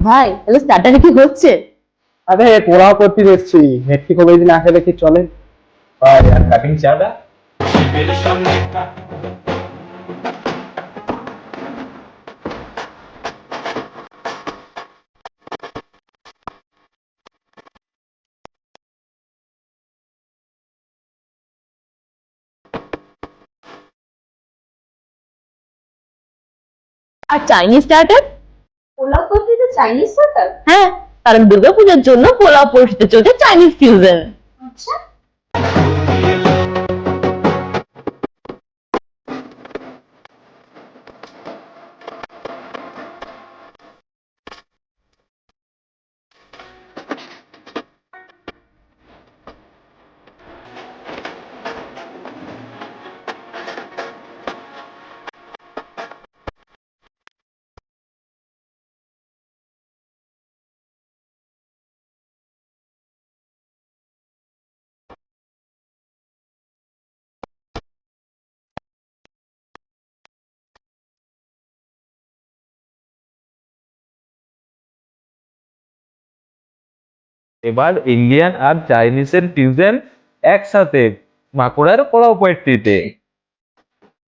ভাই তাহলে স্টার্টারে কি হচ্ছে। আরে পোলাও করতে যাচ্ছি মেট্রিক হবে যদি না খেলে কি চলে? ভাই আর কাটিং চাটা? আর চাইনিজ স্টার্টার চাইনিজ হোটেল হ্যাঁ কারণ দুর্গাপূজার জন্য পোলাও পরিচিত চলছে চাইনিজ ফিউজন আচ্ছা। এবার ইন্ডিয়ান আর চাইনিজের ফিউশন একসাথে মাকুড়ার পোলাও পার্টিতে